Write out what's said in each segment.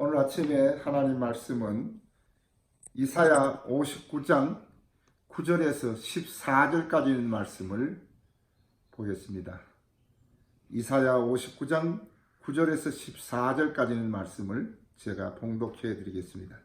오늘 아침에 하나님 말씀은 이사야 59장 9절에서 14절까지 있는 말씀을 보겠습니다. 이사야 59장 9절에서 14절까지 있는 말씀을 제가 봉독해 드리겠습니다.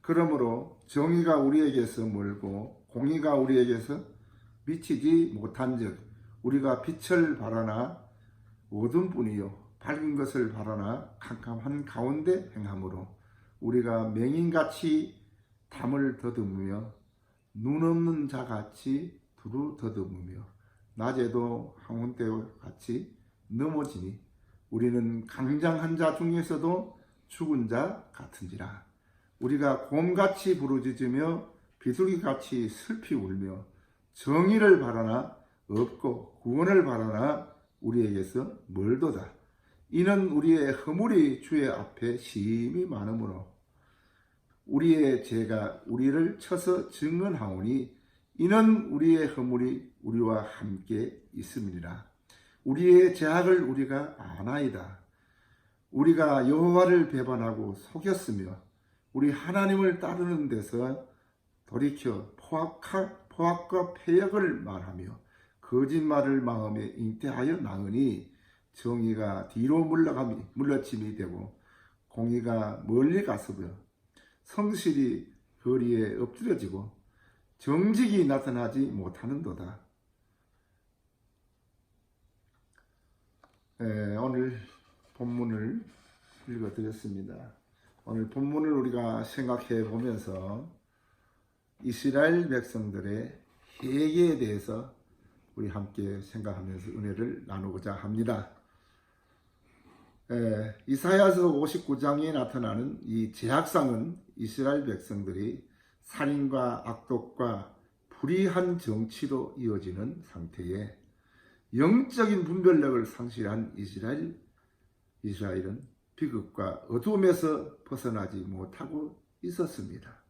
그러므로 정의가 우리에게서 멀고 공의가 우리에게서 미치지 못한즉 우리가 빛을 바라나 어둠 뿐이요 밝은 것을 바라나 캄캄한 가운데 행함으로 우리가 맹인같이 담을 더듬으며 눈 없는 자같이 두루 더듬으며 낮에도 항온대와 같이 넘어지니 우리는 강장한 자 중에서도 죽은 자 같은지라 우리가 곰같이 부르짖으며 비둘기같이 슬피 울며 정의를 바라나 없고 구원을 바라나 우리에게서 멀도다. 이는 우리의 허물이 주의 앞에 심히 많으므로 우리의 죄가 우리를 쳐서 증언하오니 이는 우리의 허물이 우리와 함께 있음이니라. 우리의 죄악을 우리가 아나이다. 우리가 여호와를 배반하고 속였으며 우리 하나님을 따르는 데서 돌이켜 포악과 폐역을 말하며 거짓말을 마음에 잉태하여 나으니 정의가 뒤로 물러감이 물러침이 되고 공의가 멀리 가서며 성실이 거리에 엎드려지고 정직이 나타나지 못하는도다. 에, 오늘 본문을 읽어드렸습니다. 오늘 본문을 우리가 생각해 보면서 이스라엘 백성들의 회개에 대해서 우리 함께 생각하면서 은혜를 나누고자 합니다. 에, 이사야서 59장에 나타나는 이 제약상은 이스라엘 백성들이 살인과 악독과 불의한 정치로 이어지는 상태에 영적인 분별력을 상실한 이스라엘 이스라엘은 비극과 어둠에서 벗어나지 못하고 있었습니다.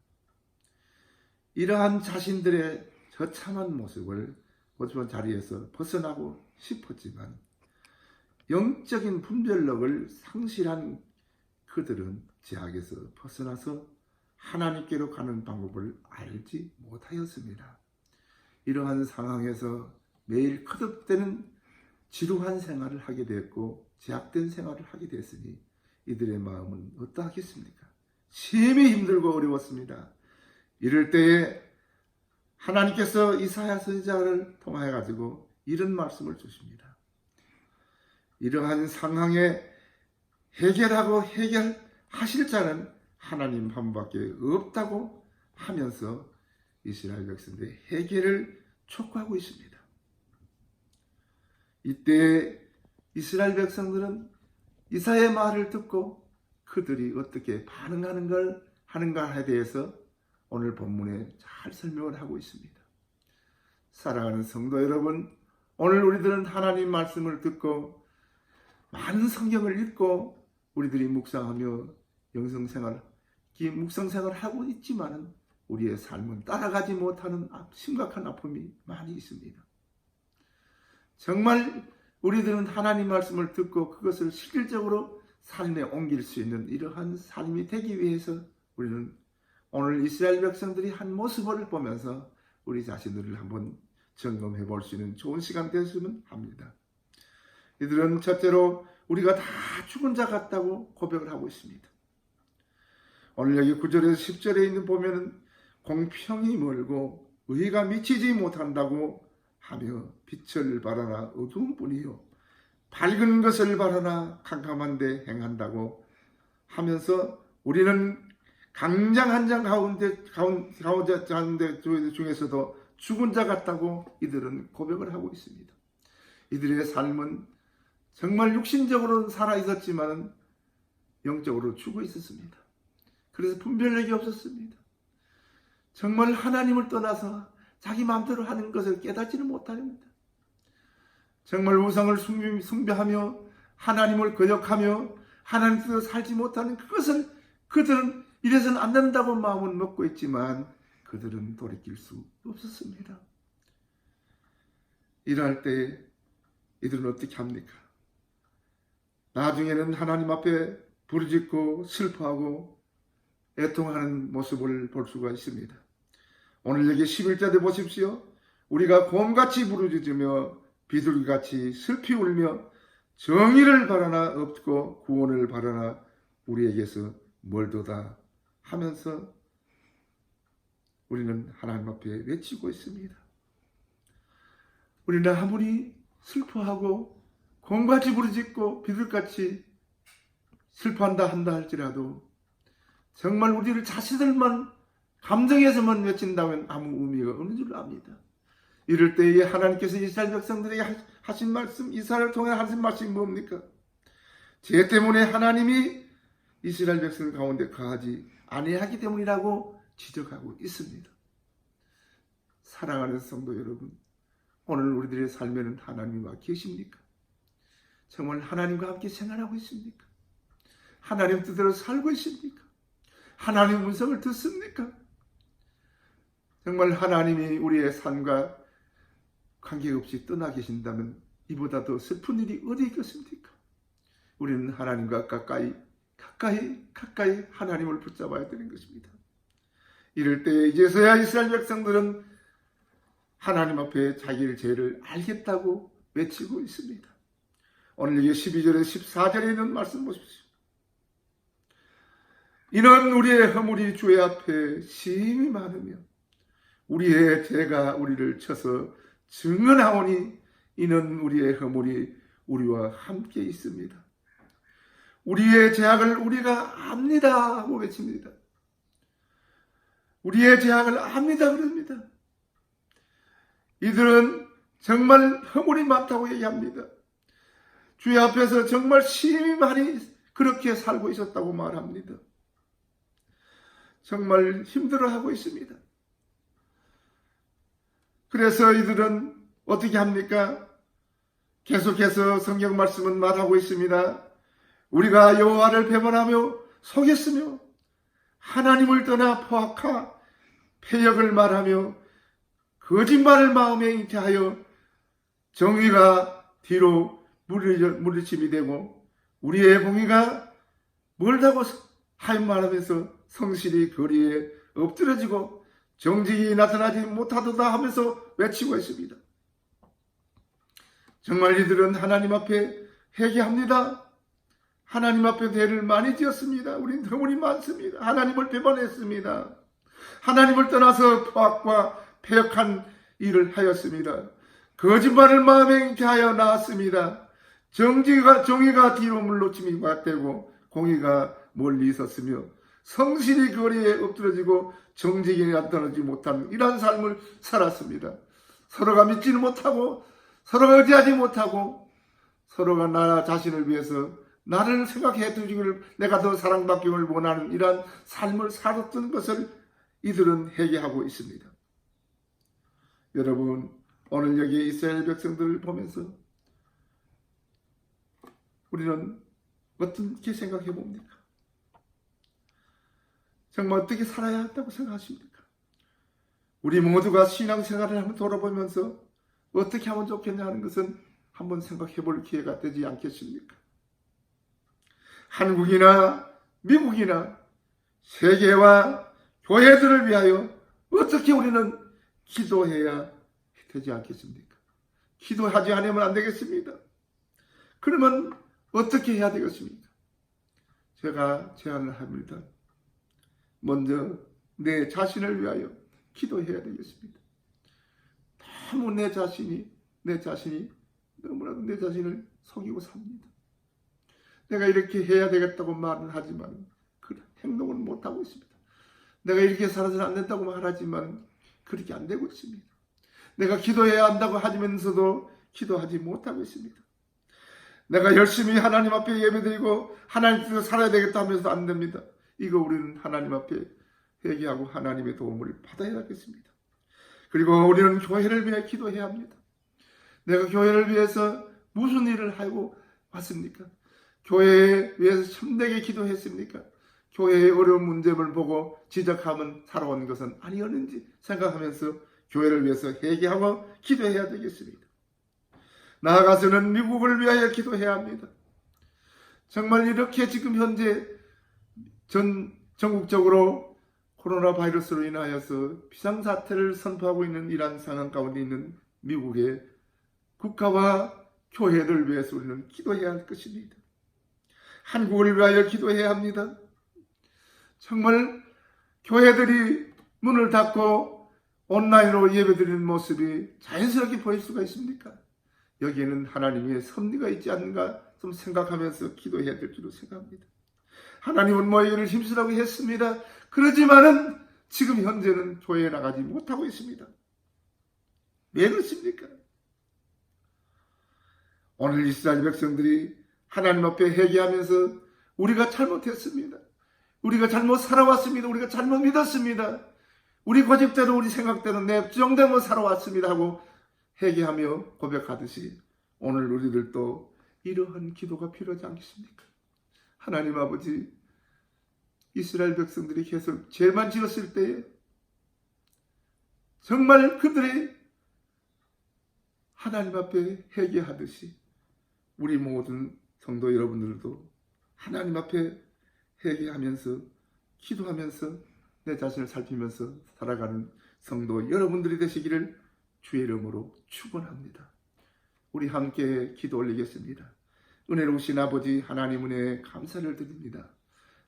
이러한 자신들의 처참한 모습을 어두운 자리에서 벗어나고 싶었지만 영적인 분별력을 상실한 그들은 제약에서 벗어나서 하나님께로 가는 방법을 알지 못하였습니다. 이러한 상황에서 매일 거듭되는 지루한 생활을 하게 됐고 제약된 생활을 하게 됐으니 이들의 마음은 어떠하겠습니까? 심히 힘들고 어려웠습니다. 이럴 때에 하나님께서 이사야 선지자를 통하여 가지고 이런 말씀을 주십니다. 이러한 상황에 해결하고 해결하실 자는 하나님 한 분밖에 없다고 하면서 이스라엘 백성들의 해결을 촉구하고 있습니다. 이때 이스라엘 백성들은 이사의 말을 듣고 그들이 어떻게 반응하는 걸 하는가에 대해서 오늘 본문에 잘 설명을 하고 있습니다. 사랑하는 성도 여러분, 오늘 우리들은 하나님 말씀을 듣고 많은 성경을 읽고 우리들이 묵상하며 영성생활, 묵성생활을 하고 있지만은 우리의 삶은 따라가지 못하는 심각한 아픔이 많이 있습니다. 정말 우리들은 하나님 말씀을 듣고 그것을 실질적으로 삶에 옮길 수 있는 이러한 삶이 되기 위해서 우리는 오늘 이스라엘 백성들이 한 모습을 보면서 우리 자신들을 한번 점검해 볼 수 있는 좋은 시간 되었으면 합니다. 이들은 첫째로 우리가 다 죽은 자 같다고 고백을 하고 있습니다. 오늘 여기 9절에서 10절에 있는 보면은 공평이 멀고 의가 미치지 못한다고 하며 빛을 바라나 어두운 뿐이요 밝은 것을 바라나 캄캄한데 행한다고 하면서 우리는 강장 한 장 가운데 가운데 가운데 중에서도 죽은 자 같다고 이들은 고백을 하고 있습니다. 이들의 삶은 정말 육신적으로는 살아 있었지만은 영적으로 죽어 있었습니다. 그래서 분별력이 없었습니다. 정말 하나님을 떠나서 자기 마음대로 하는 것을 깨닫지는 못합니다. 정말 우상을 숭배하며 하나님을 거역하며 하나님 뜻대로 살지 못하는 그것을 그들은 이래서는 안 된다고 마음은 먹고 있지만 그들은 돌이킬 수 없었습니다. 일할 때 이들은 어떻게 합니까? 나중에는 하나님 앞에 부르짖고 슬퍼하고 애통하는 모습을 볼 수가 있습니다. 오늘 여기 11절에 보십시오. 우리가 곰같이 부르짖으며 비둘기같이 슬피 울며 정의를 바라나 없고 구원을 바라나 우리에게서 멀도다 하면서 우리는 하나님 앞에 외치고 있습니다. 우리는 아무리 슬퍼하고 곰같이 부르짖고 비둘같이 슬퍼한다 한다 할지라도 정말 우리를 자신들만 감정에서만 외친다면 아무 의미가 없는 줄 압니다. 이럴 때에 하나님께서 이스라엘 백성들에게 하신 말씀, 이스라엘을 통해 하신 말씀이 뭡니까? 죄 때문에 하나님이 이스라엘 백성 가운데 거하지 아니하기 때문이라고 지적하고 있습니다. 사랑하는 성도 여러분, 오늘 우리들의 삶에는 하나님이 와 계십니까? 정말 하나님과 함께 생활하고 있습니까? 하나님 뜻대로 살고 있습니까? 하나님 음성을 듣습니까? 정말 하나님이 우리의 삶과 관계없이 떠나 계신다면 이보다 더 슬픈 일이 어디 있겠습니까? 우리는 하나님과 가까이 가까이 가까이 하나님을 붙잡아야 되는 것입니다. 이럴 때 이제서야 이스라엘 백성들은 하나님 앞에 자기의 죄를 알겠다고 외치고 있습니다. 오늘 여기 12절에 14절에 있는 말씀 보십시오. 이는 우리의 허물이 주의 앞에 심히 많으며 우리의 죄가 우리를 쳐서 증언하오니 이는 우리의 허물이 우리와 함께 있습니다. 우리의 죄악을 우리가 압니다 하고 외칩니다. 우리의 죄악을 압니다 그럽니다. 이들은 정말 허물이 많다고 얘기합니다. 주의 앞에서 정말 심히 많이 그렇게 살고 있었다고 말합니다. 정말 힘들어하고 있습니다. 그래서 이들은 어떻게 합니까? 계속해서 성경 말씀은 말하고 있습니다. 우리가 여호와를 배반하며 속였으며 하나님을 떠나 포악하 폐역을 말하며 거짓말을 마음에 잉태하여 정의가 뒤로 물리침이 되고 우리의 공의가 멀다고 하임 말하면서 성실히 거리에 엎드려지고 정직이 나타나지 못하도다 하면서 외치고 있습니다. 정말 이들은 하나님 앞에 회개합니다. 하나님 앞에 죄를 많이 지었습니다. 우린 허물이 많습니다. 하나님을 배반했습니다. 하나님을 떠나서 포악과 폐역한 일을 하였습니다. 거짓말을 마음에 잉태하여 나왔습니다. 정지가, 정의가 뒤로 물로 침이 되고 공의가 멀리 있었으며 성실히 거리에 엎드러지고 정직이 나타나지 못한 이러한 삶을 살았습니다. 서로가 믿지는 못하고 서로가 의지하지 못하고 서로가 나 자신을 위해서 나를 생각해 두기를 내가 더 사랑받기를 원하는 이러한 삶을 살았던 것을 이들은 회개하고 있습니다. 여러분 오늘 여기 이스라엘 백성들을 보면서 우리는 어떻게 생각해 봅니까? 정말 어떻게 살아야 한다고 생각하십니까? 우리 모두가 신앙생활을 한번 돌아보면서 어떻게 하면 좋겠냐 하는 것은 한번 생각해 볼 기회가 되지 않겠습니까? 한국이나 미국이나 세계와 교회들을 위하여 어떻게 우리는 기도해야 되지 않겠습니까? 기도하지 않으면 안 되겠습니다. 그러면 어떻게 해야 되겠습니까? 제가 제안을 합니다. 먼저 내 자신을 위하여 기도해야 되겠습니다. 너무 내 자신이 내 자신이 너무나도 내 자신을 속이고 삽니다. 내가 이렇게 해야 되겠다고 말은 하지만 그 행동을 못 하고 있습니다. 내가 이렇게 살아서는 안 된다고 말하지만 그렇게 안 되고 있습니다. 내가 기도해야 한다고 하면서도 기도하지 못하고 있습니다. 내가 열심히 하나님 앞에 예배드리고 하나님 뜻대로 살아야 되겠다 하면서도 안 됩니다. 이거 우리는 하나님 앞에 회개하고 하나님의 도움을 받아야 하겠습니다. 그리고 우리는 교회를 위해 기도해야 합니다. 내가 교회를 위해서 무슨 일을 하고 왔습니까? 교회에 위해서 참되게 기도했습니까? 교회의 어려운 문제를 보고 지적하면 살아온 것은 아니었는지 생각하면서 교회를 위해서 회개하고 기도해야 되겠습니다. 나아가서는 미국을 위하여 기도해야 합니다. 정말 이렇게 지금 현재 전 전국적으로 코로나 바이러스로 인하여서 비상사태를 선포하고 있는 이러한 상황 가운데 있는 미국의 국가와 교회를 위해서 우리는 기도해야 할 것입니다. 한국을 위하여 기도해야 합니다. 정말 교회들이 문을 닫고 온라인으로 예배드리는 모습이 자연스럽게 보일 수가 있습니까? 여기에는 하나님의 섭리가 있지 않는가 좀 생각하면서 기도해야 될 줄로 생각합니다. 하나님은 모이기를 힘쓰라고 했습니다. 그러지만은 지금 현재는 교회에 나가지 못하고 있습니다. 왜 그렇습니까? 오늘 이스라엘 백성들이 하나님 앞에 회개하면서 우리가 잘못했습니다. 우리가 잘못 살아왔습니다. 우리가 잘못 믿었습니다. 우리 고집대로 우리 생각대로 내 주정대로 살아왔습니다 하고 회개하며 고백하듯이 오늘 우리들도 이러한 기도가 필요하지 않겠습니까? 하나님 아버지 이스라엘 백성들이 계속 죄만 지었을 때에 정말 그들이 하나님 앞에 회개하듯이 우리 모든 성도 여러분들도 하나님 앞에 회개하면서 기도하면서 내 자신을 살피면서 살아가는 성도 여러분들이 되시기를 주의 이름으로 축원합니다. 우리 함께 기도 올리겠습니다. 은혜로우신 아버지 하나님 은혜에 감사를 드립니다.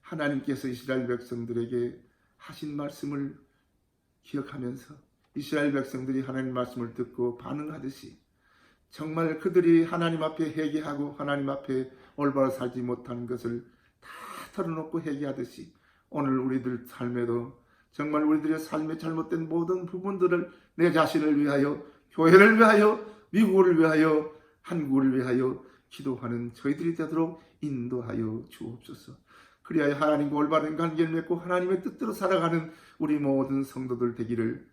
하나님께서 이스라엘 백성들에게 하신 말씀을 기억하면서 이스라엘 백성들이 하나님 말씀을 듣고 반응하듯이 정말 그들이 하나님 앞에 회개하고 하나님 앞에 올바로 살지 못한 것을 다 털어놓고 회개하듯이 오늘 우리들 삶에도 정말 우리들의 삶에 잘못된 모든 부분들을 내 자신을 위하여 교회를 위하여 미국을 위하여 한국을 위하여 기도하는 저희들이 되도록 인도하여 주옵소서. 그리하여 하나님과 올바른 관계를 맺고 하나님의 뜻대로 살아가는 우리 모든 성도들 되기를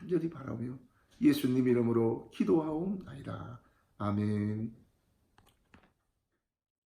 간절히 바라며 예수님 이름으로 기도하옵나이다. 아멘.